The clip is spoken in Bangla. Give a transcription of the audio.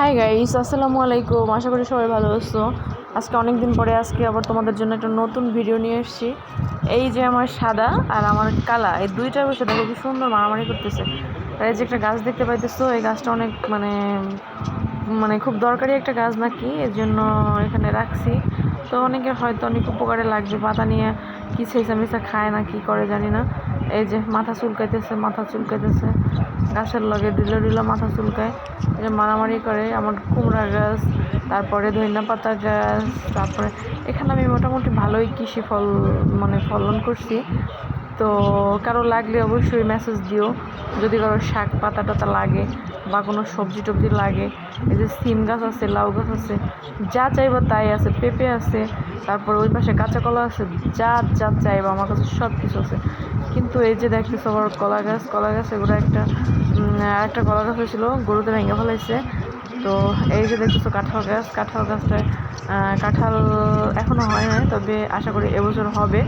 হাই গাইস আসসালামু আলাইকুম আশা করি সবাই ভালো আছো। আজকে অনেক দিন পরে আজকে আবার তোমাদের জন্য একটা নতুন ভিডিও নিয়ে এসেছি। এই যে আমার সাদা আর আমার কালা, এই দুইটার বসে দেখো কি সুন্দর মারামারি করতেছে। এই যে একটা গাছ দেখতে পাইতেছো, এই গাছটা অনেক মানে মানে খুব দরকারি একটা গাছ নাকি, এর জন্য এখানে রাখছি। তো অনেকের হয়তো অনেক উপকারে লাগবে, পাতা নিয়ে কি সেইসা মিসা খায় না, কি করে জানি না। এই যে মাথা চুলকাইতেছে মাথা চুলকাইতেছে। গাছের লগে দিল দিল মাথা চুলকায়। এই যে মারামারি করে, আমার কুমড়া গাছ, তারপরে ধইনা পাতা গাছ, তারপরে এখানে আমি মোটামুটি ভালোই কৃষি ফল মানে ফলন করছি। তো কারও লাগলে অবশ্যই মেসেজ দিও। যদি কারও শাক পাতা টাতা লাগে বা কোনো সবজি টবজি লাগে, এই যে সিম গাছ আছে, লাউ গাছ আছে, যা চাইব তাই আছে, পেঁপে আছে, তারপর ওই পাশে কাঁচা কলা আছে, যা যা চাইব, আমার কাছে সব কিছু আছে। কিন্তু এই যে দেখতেছো আবার কলা গাছ কলা গাছ এগুলো একটা একটা কলা গাছ ছিল গরুতে ভেঙে ফেলাইছে। তো এই যে দেখতেছো কাঁঠাল গাছ, কাঁঠাল গাছটা কাঁঠাল এখনও হয় নাই, তবে আশা করি এবছর হবে।